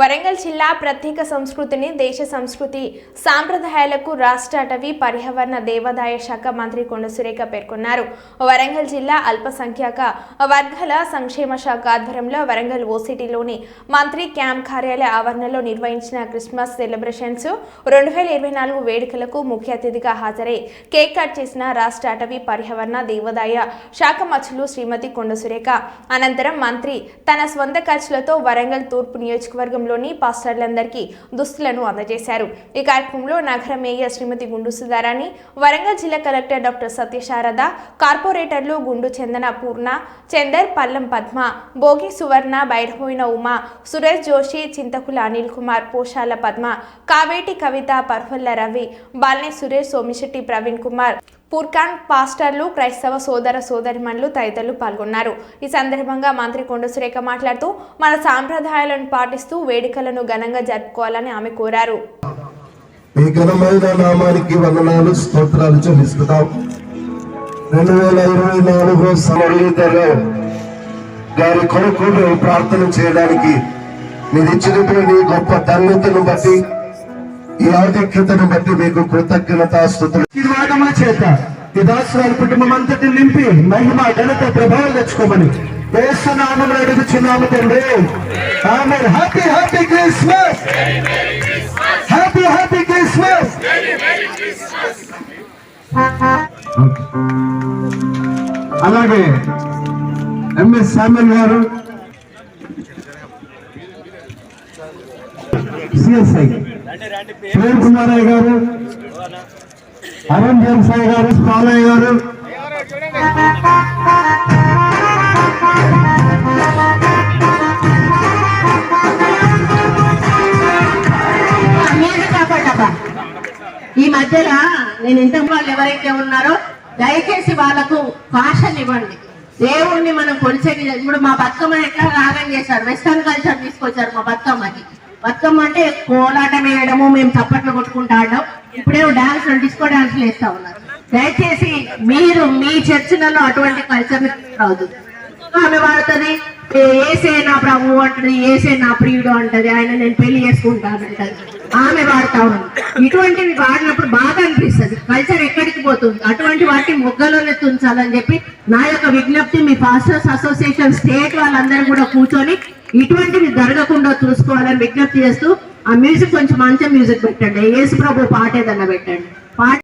వరంగల్ జిల్లా ప్రత్యేక సంస్కృతిని దేశ సంస్కృతి సాంప్రదాయాలకు రాష్ట్ర అటవీ పర్యావరణ దేవాదాయ శాఖ మంత్రి కొండ సురేఖ పేర్కొన్నారు. వరంగల్ జిల్లా అల్పసంఖ్యాక వర్గాల సంక్షేమ శాఖ ఆధ్వర్యంలో వరంగల్ ఓసిటీలోని మంత్రి క్యాంప్ కార్యాలయ ఆవరణలో నిర్వహించిన క్రిస్మస్ సెలబ్రేషన్స్ రెండు వేల ఇరవై నాలుగు వేడుకలకు ముఖ్య అతిథిగా హాజరై కేక్ కట్ చేసిన రాష్ట్ర అటవీ పర్యావరణ దేవాదాయ శాఖ మచ్చులు శ్రీమతి కొండ సురేఖ. అనంతరం మంత్రి తన స్వంత ఖర్చులతో వరంగల్ తూర్పు నియోజకవర్గం నియోజకవర్గంలోని పాస్టర్లందరికీ దుస్తులను అందజేశారు. ఈ కార్యక్రమంలో నగర మేయర్ శ్రీమతి గుండు సుధారాణి వరంగల్ జిల్లా కలెక్టర్ డాక్టర్ సత్యశారద కార్పొరేటర్లు గుండు చందన పూర్ణ చందర్ పల్లం పద్మ భోగి సువర్ణ బయటపోయిన ఉమా సురేష్ జోషి చింతకుల అనిల్ కుమార్ పోషాల పద్మ కావేటి కవిత పర్ఫల్ల రవి బాల్నే సురేష్ సోమిశెట్టి ప్రవీణ్ కుమార్ పూర్కాన్ పాస్టర్లు క్రైస్తవ సోదర సోదరిమణులు తదితరులు పాల్గొన్నారు. ఈ సందర్భంగా మంత్రి కొండ సురేఖ మాట్లాడుతూ మన సాంప్రదాయాలను పాటిస్తూ వేడుకలను ఘనంగా జరుపుకోవాలని ఆమె కోరారు. మీ ఘనమైన నామానికి వందనాలు స్తోత్రాలు చెల్లిస్తున్నాం. రెండు వేల ఇరవై నాలుగు సమరీధర గారి కొరకు మేము ప్రార్థన చేయడానికి మీరు ఇచ్చినటువంటి గొప్ప ధన్యతను బట్టి ఈ ఆధిక్యతను బట్టి మీకు కృతజ్ఞత స్థుతులు. చేత ఈ దాసురాలు కుటుంబం అంతటి నింపి మహిమ ఘనత ప్రభావం తెచ్చుకోమని వేస్తున్నామని అడుగుచున్నాము తండ్రి. ఆమె happy happy Christmas happy happy Christmas అలాగే MS Samuel garu CSI Kumaraiah garu. Arun garu Palaiah గారు. ఈ మధ్యలో నేను ఇంత వాళ్ళు ఎవరైతే ఉన్నారో దయచేసి వాళ్ళకు కాషన్ ఇవ్వండి. దేవుణ్ణి మనం కొలిచేది ఇప్పుడు మా బతుకమ్మ ఎట్లా రాగం చేశారు? వెస్టర్న్ కల్చర్ తీసుకొచ్చారు మా బతుకమ్మకి. బతుకమ్మ అంటే కోలాటం వేయడము మేము చప్పట్లు కొట్టుకుంటా ఆడడం ఇప్పుడేమో డాన్స్ డిస్కో డాన్స్ వేస్తా ఉన్నారు. దయచేసి మీరు మీ చర్చిలలో అటువంటి కల్చర్ రాదు ఆమె వాడుతుంది ఏసే నా ప్రభు అంటది ఏసే నా ప్రియుడు అంటది ఆయన నేను పెళ్ళి చేసుకుంటాను అంటది ఆమె వాడుతా ఉంది. ఇటువంటివి వాడినప్పుడు బాగా అనిపిస్తుంది. కల్చర్ ఎక్కడికి పోతుంది? అటువంటి వాటిని మొగ్గలోనే తుంచాలని చెప్పి నా యొక్క విజ్ఞప్తి మీ పాస్టర్స్ అసోసియేషన్ స్టేట్ వాళ్ళందరూ కూడా కూర్చొని ఇటువంటివి జరగకుండా చూసుకోవాలని విజ్ఞప్తి చేస్తూ ఆ మ్యూజిక్ కొంచెం మంచి మ్యూజిక్ పెట్టండి. యేసు ప్రభు పాట ఏదన్నా పెట్టండి. పాట